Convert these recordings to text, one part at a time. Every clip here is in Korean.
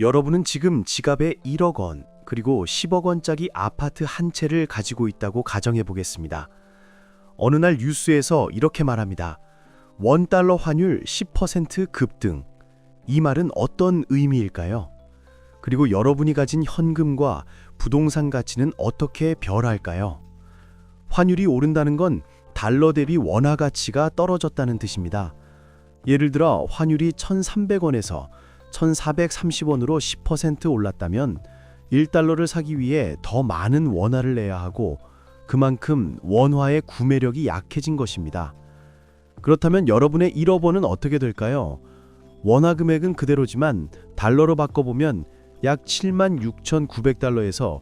여러분은 지금 지갑에 1억 원, 그리고 10억 원짜리 아파트 한 채를 가지고 있다고 가정해 보겠습니다. 어느 날 뉴스에서 이렇게 말합니다. 원달러 환율 10% 급등. 이 말은 어떤 의미일까요? 그리고 여러분이 가진 현금과 부동산 가치는 어떻게 별할까요? 환율이 오른다는 건 달러 대비 원화 가치가 떨어졌다는 뜻입니다. 예를 들어 환율이 1,300원에서 1,430원으로 10% 올랐다면 1달러를 사기 위해 더 많은 원화를 내야 하고 그만큼 원화의 구매력이 약해진 것입니다. 그렇다면 여러분의 1억 원은 어떻게 될까요? 원화 금액은 그대로지만 달러로 바꿔보면 약 7만 6,900달러에서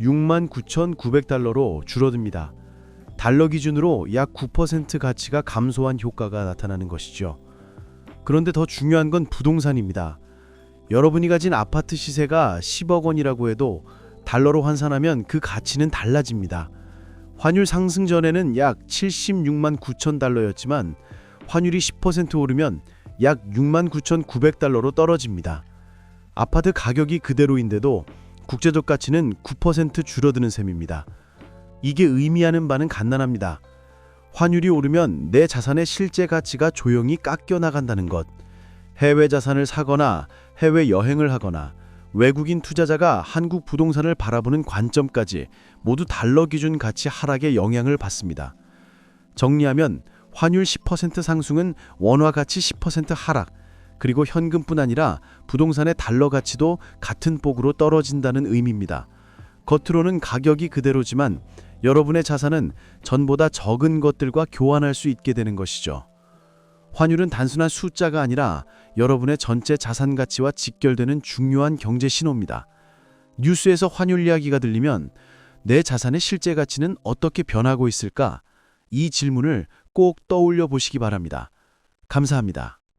6만 9,900달러로 줄어듭니다. 달러 기준으로 약 9% 가치가 감소한 효과가 나타나는 것이죠. 그런데 더 중요한 건 부동산입니다. 여러분이 가진 아파트 시세가 10억 원이라고 해도 달러로 환산하면 그 가치는 달라집니다. 환율 상승 전에는 약 76만 9천 달러였지만 환율이 10% 오르면 약 6만 9,900달러로 떨어집니다. 아파트 가격이 그대로인데도 국제적 가치는 9% 줄어드는 셈입니다. 이게 의미하는 바는 간단합니다. 환율이 오르면 내 자산의 실제 가치가 조용히 깎여 나간다는 것. 해외 자산을 사거나 해외 여행을 하거나 외국인 투자자가 한국 부동산을 바라보는 관점까지 모두 달러 기준 가치 하락에 영향을 받습니다. 정리하면 환율 10% 상승은 원화 가치 10% 하락, 그리고 현금뿐 아니라 부동산의 달러 가치도 같은 폭으로 떨어진다는 의미입니다. 겉으로는 가격이 그대로지만 여러분의 자산은 전보다 적은 것들과 교환할 수 있게 되는 것이죠. 환율은 단순한 숫자가 아니라 여러분의 전체 자산 가치와 직결되는 중요한 경제 신호입니다. 뉴스에서 환율 이야기가 들리면 내 자산의 실제 가치는 어떻게 변하고 있을까? 이 질문을 꼭 떠올려 보시기 바랍니다. 감사합니다.